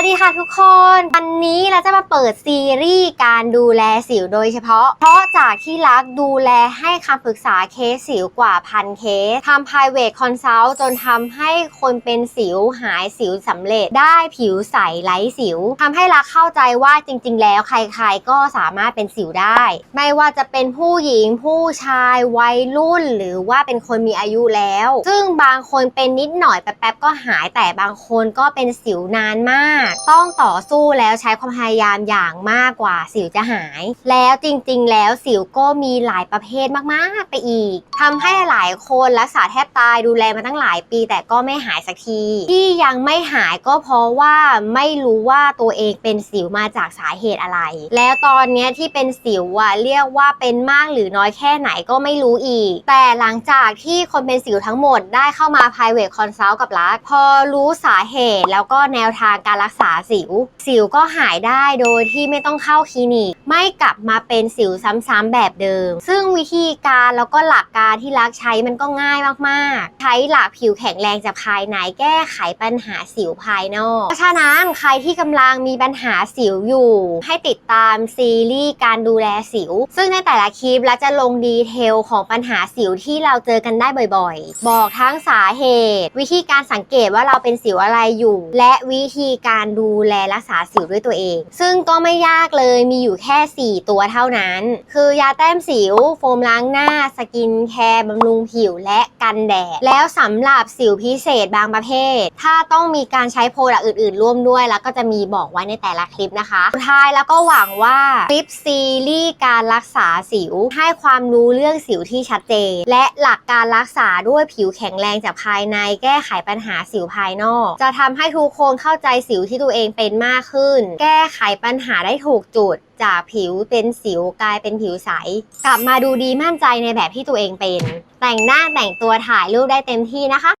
วัสดีค่ะทุกคน วันนี้เราจะมาเปิดซีรีส์การดูแลสิวโดยเฉพาะ เพราะจากที่รักดูแลให้คำปรึกษาเคสสิวกว่าพันเคสทำ private consult จนทำให้คนเป็นสิวหายสิวสำเร็จได้ผิวใสไร้สิวทำให้รักเข้าใจว่าจริง ๆ แล้วใครๆ ก็สามารถเป็นสิวได้ ไม่ว่าจะเป็นผู้หญิงผู้ชายวัยรุ่น หรือว่าเป็นคนมีอายุแล้ว ซึ่งบางคนเป็นนิดหน่อยแป๊บๆก็หายแต่บางคนก็เป็นสิวนานมากต้องต่อสู้แล้วใช้ความพยายามอย่างมากกว่าสิวจะหาย แล้วจริงๆ แล้วสิวก็มีหลายประเภทมากๆไปอีกทำให้หลายคนรักษาแทบตายดูแลมาตั้งหลายปีแต่ก็ไม่หายสักที ที่ยังไม่หายก็เพราะว่าไม่รู้ว่าตัวเองเป็นสิวมาจากสาเหตุอะไร แล้วตอนนี้ที่เป็นสิวอะเรียกว่าเป็นมากหรือน้อยแค่ไหนก็ไม่รู้อีก แต่หลังจากที่คนเป็นสิวทั้งหมดได้เข้ามา private consult กับรักพอรู้สาเหตุแล้วก็แนวทางการรักษาสิว สิวก็หายได้โดยที่ไม่ต้องเข้าคลินิก ไม่กลับมาเป็นสิวซ้ำๆแบบเดิม ซึ่งวิธีการแล้วก็หลักการที่รักใช้มันก็ง่ายมากๆ ใช้หลักผิวแข็งแรงจากภายในแก้ไขปัญหาสิวภายนอก เพราะฉะนั้นใครที่กำลังมีปัญหาสิวอยู่ ให้ติดตามซีรีส์การดูแลสิว ซึ่งในแต่ละคลิปเราจะลงดีเทลของปัญหาสิวที่เราเจอกันได้บ่อยๆ บอกทั้งสาเหตุ วิธีการสังเกตว่าเราเป็นสิวอะไรอยู่ และวิธีการดูแลรักษาสิวด้วยตัวเอง ซึ่งก็ไม่ยากเลยมีอยู่แค่ 4 ตัวเท่านั้น คือยาแต้มสิว โฟมล้างหน้า สกินแคร์บำรุงผิวและกันแดด แล้วสำหรับสิวพิเศษบางประเภท ถ้าต้องมีการใช้โปรดักต์อื่นๆ ร่วมด้วย แล้วก็จะมีบอกไว้ในแต่ละคลิปนะคะสุดท้ายแล้วก็หวังว่าคลิปซีรีส์การรักษาสิว ให้ความรู้เรื่องสิวที่ชัดเจน และหลักการรักษาด้วยผิวแข็งแรงจากภายใน แก้ไขปัญหาสิวภายนอก จะทำให้ทุกคนเข้าใจสิวที่ที่ตัวเองเป็นมากขึ้น แก้ไขปัญหาได้ถูกจุด จากผิวเป็นสิวกลายเป็นผิวใส กลับมาดูดีมั่นใจในแบบที่ตัวเองเป็น แต่งหน้าแต่งตัวถ่ายรูปได้เต็มที่นะคะ